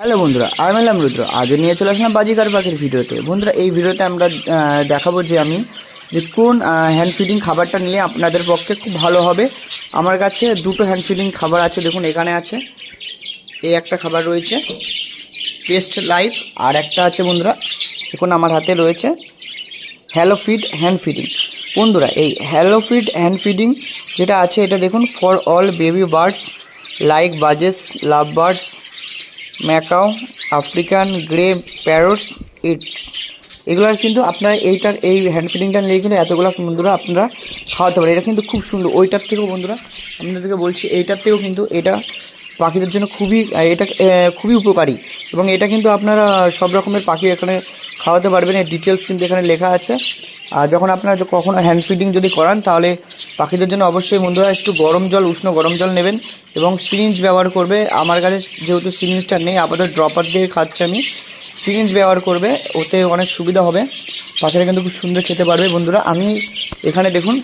Hello বন্ধুরা, আমি এলাম রুদ্র। আজ নিয়ে চলে আসলাম বাজিকার পাখির ভিডিওতে। বন্ধুরা, এই ভিডিওতে আমরা দেখাবো যে আমি যে কোন হ্যান্ড ফিডিং খাবারটা নিলে আপনাদের পক্ষে খুব ভালো হবে। আমার কাছে দুটো হ্যান্ড ফিডিং খাবার আছে, দেখুন এখানে আছে। এই একটা খাবার রয়েছে পেস্ট লাইফ আর একটা আছে বন্ধুরা এখন আমার হাতে রয়েছে হ্যালো ফিড হ্যান্ড ফিডিং বন্ধুরা, এই হ্যালো ফিড হ্যান্ড ফিডিং যেটা আছে, এটা দেখুন for all baby birds like budgies love birds macaw, African grey parrots, its. এগুলো কিন্তু আপনারা এইটার, এই হ্যান্ড ফিডিংটা নিয়ে কিন্তু এতগুলো বন্ধুরা আপনারা খাওয়াতে পারেন। এটা কিন্তু খুব সুন্দর। ওইটার থেকেও বন্ধুরা আপনাদেরকে বলছি, এইটার থেকেও কিন্তু এটা পাখিদের জন্য খুবই এটা খুবই উপকারী। এবং এটা কিন্তু আপনারা সব রকমের পাখি এখানে খাওয়াতে পারবেন। এর ডিটেলস কিন্তু এখানে লেখা আছে। আর যখন আপনারা য- কখনো হ্যান্ড ফিডিং যদি করান, তাহলে পাখিদের জন্য অবশ্যই বন্ধুরা একটু গরম জল, উষ্ণ গরম জল নেবেন এবং সিরিঞ্জ ব্যবহার করবে। আমার কাছে যেহেতু সিরিঞ্জটা নেই, আপাতত ড্রপার দিয়ে খাচ্ছি আমি। সিরিঞ্জ ব্যবহার করবে, ওতে অনেক সুবিধা হবে। পাখিরা কিন্তু খুব সুন্দর খেতে পারবে বন্ধুরা। আমি এখানে দেখুন,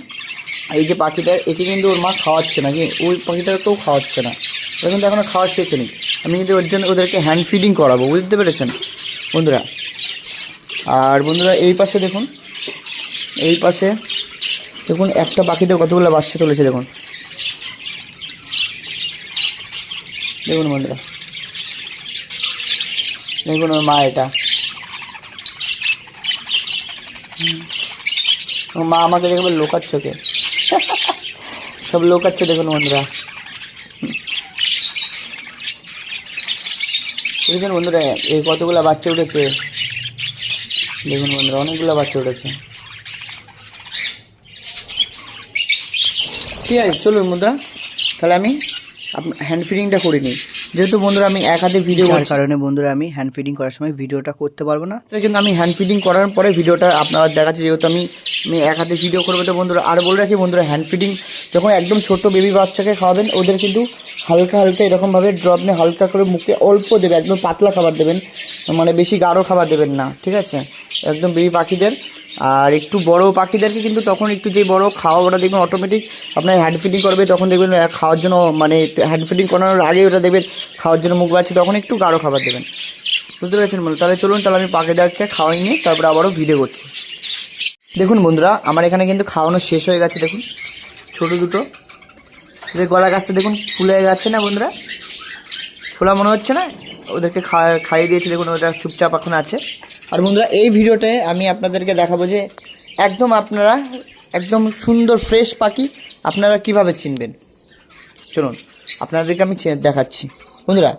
এই যে পাখিটা, একে কিন্তু ওর মা খাওয়াচ্ছে না। কি ওই পাখিটাকেও খাওয়াচ্ছে না। ওরা কিন্তু এখনও খাওয়া শেখেনি। আমি কিন্তু ওর জন্য ওদেরকে হ্যান্ড ফিডিং করাবো, বুঝতে পেরেছেন? বন্ধুরা আর বন্ধুরা, এই পাশে দেখুন, এই পাশে দেখুন, একটা পাখিতে কতগুলো বাচ্চা তুলেছে, দেখুন। দেখুন বন্ধুরা, দেখুন ওর মা এটা। মা আমাকে দেখবে লোকার চোখে সব লোকাচ্ছে, দেখুন বন্ধুরা। দেখুন বন্ধুরা, এই কতগুলো বাচ্চা উঠেছে। দেখুন বন্ধুরা, অনেকগুলো বাচ্চা উঠেছে। ঠিক আছে চলুন বন্ধুরা, তাহলে আমি হ্যান্ড ফিডিংটা করে নিই। যেহেতু বন্ধুরা আমি এক হাতে ভিডিও করার কারণে বন্ধুরা আমি হ্যান্ড ফিডিং করার সময় ভিডিওটা করতে পারব না। তো কিন্তু আমি হ্যান্ড ফিডিং করার পরে ভিডিওটা আপনারা দেখাচ্ছি যেহেতু আমি আমি এক হাতে ভিডিও করব তো বন্ধুরা আর বলে রাখি বন্ধুরা হ্যান্ড ফিডিং যখন একদম ছোট বেবি বাচ্চাকে খাওয়াবেন ওদের কিন্তু হালকা হালকা এরকমভাবে ড্রপ নিয়ে হালকা করে মুখে অল্প দেবে একদম পাতলা খাবার দেবেন মানে বেশি গাঢ় খাবার দেবেন না ঠিক আছে? একদম বেবি পাখিদের আর একটু বড় পাখিদেরকে কিন্তু তখন একটু যে বড় খাওয়া ওটা দেখবেন অটোমেটিক আপনার হ্যান্ড ফিডিং করবে, তখন দেখবেন খাওয়ার জন্য মানে হ্যান্ড ফিডিং করানোর আগে ওটা দেখবেন, খাওয়ার জন্য মুখ বাড়ছে তখন একটু গাঢ় খাবার দেবেন। বুঝতে পেরেছেন বলুন তাহলে চলুন, তাহলে আমি পাখিদেরকে খাওয়াই নিয়ে তারপরে আবারও ভিডিও করছি। দেখুন বন্ধুরা, আমার এখানে কিন্তু খাওয়ানো শেষ হয়ে গেছে, দেখুন। ছোটো দুটো। যে গলা গাছটা দেখুন ফুলে গেছে না বন্ধুরা? খোলা মনে হচ্ছে না? ওদেরকে খাইয়ে দিয়েছি, দেখুন ওটা চুপচাপ এখন আছে। আর বন্ধুরা, এই ভিডিওতে আমি আপনাদেরকে দেখাবো যে একদম আপনারা একদম সুন্দর ফ্রেশ পাখি আপনারা কীভাবে চিনবেন? চলুন, আপনাদেরকে আমি দেখাচ্ছি। বন্ধুরা,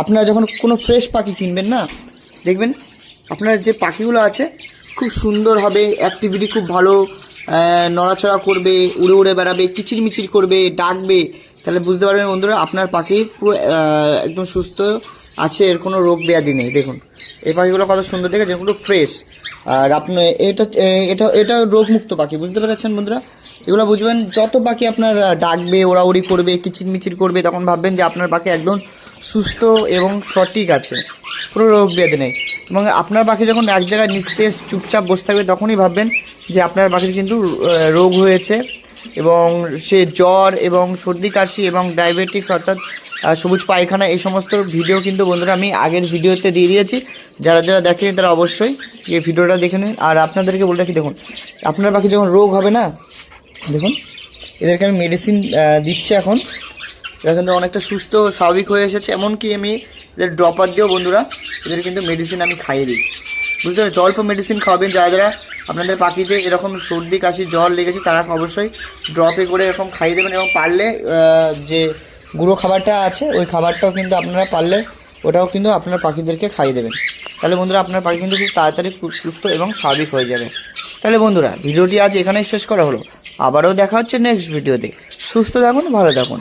আপনারা যখন কোনো ফ্রেশ পাখি কিনবেন না, দেখবেন আপনার যে পাখিগুলো আছে, খুব সুন্দর হবে অ্যাক্টিভিটি খুব ভালো নড়াচড়া করবে, উড়ে উড়ে বেড়াবে, কিচিরমিচির করবে, ডাকবে। তাহলে বুঝতে পারবেন বন্ধুরা, আপনার পাখি পুরো একদম সুস্থ আছে, এর কোনো রোগ ব্যাধি নেই, দেখুন। এই পাখিগুলো কত সুন্দর দেখে যেগুলো ফ্রেশ আর আপনি, এটা এটা এটা রোগমুক্ত পাখি, বুঝতে পেরেছেন বন্ধুরা? এগুলো বুঝবেন, যত পাখি আপনার ডাকবে, ওড়াউড়ি করবে, কিচিরমিচির করবে, তখন ভাববেন যে আপনার পাখি একদম সুস্থ এবং সঠিক আছে। কোনো রোগ ব্যাধি নেই। এবং আপনার পাখি যখন এক জায়গায় নিস্তেজ, চুপচাপ বসে থাকবে, তখনই ভাববেন যে আপনার পাখির কিন্তু রোগ হয়েছে। এবং সে জ্বর এবং সর্দি, কাশি এবং ডায়াবেটিক্স অর্থাৎ সবুজ পায়খানা, এই সমস্ত ভিডিও কিন্তু বন্ধুরা আমি আগের ভিডিওতে দিয়ে দিয়েছি। যারা যারা দেখেনি তারা অবশ্যই এই ভিডিওটা দেখে নিন। আর আপনাদেরকে বলে রাখি, দেখুন, আপনার পাখি যখন রোগ হবে না, দেখুন, এদেরকে আমি মেডিসিন দিচ্ছি এখন। এরা কিন্তু অনেকটা সুস্থ, স্বাভাবিক হয়ে এসেছে। এমনকি আমি এদের ড্রপার দিয়েও বন্ধুরা, এদের কিন্তু মেডিসিন আমি খাইয়ে দিই। বুঝতে পারছি অল্প মেডিসিন খাওয়াবেন, যারা যারা আপনাদের পাখিতে এরকম সর্দি, কাশি, জ্বর লেগেছে, তারা অবশ্যই ড্রপে করে এরকম খাইয়ে দেবেন এবং পারলে যে গুঁড়ো খাবারটা আছে, ওই খাবারটাও কিন্তু আপনারা পারলে ওটাও কিন্তু আপনার পাখিদেরকে খাইয়ে দেবেন। তাহলে বন্ধুরা, আপনার পাখি কিন্তু খুব তাড়াতাড়ি সুস্থ এবং স্বাভাবিক হয়ে যাবে। তাহলে বন্ধুরা, ভিডিওটি আজ এখানেই শেষ করা হলো। আবারও দেখা হচ্ছে নেক্সট ভিডিওতে সুস্থ থাকুন, ভালো থাকুন।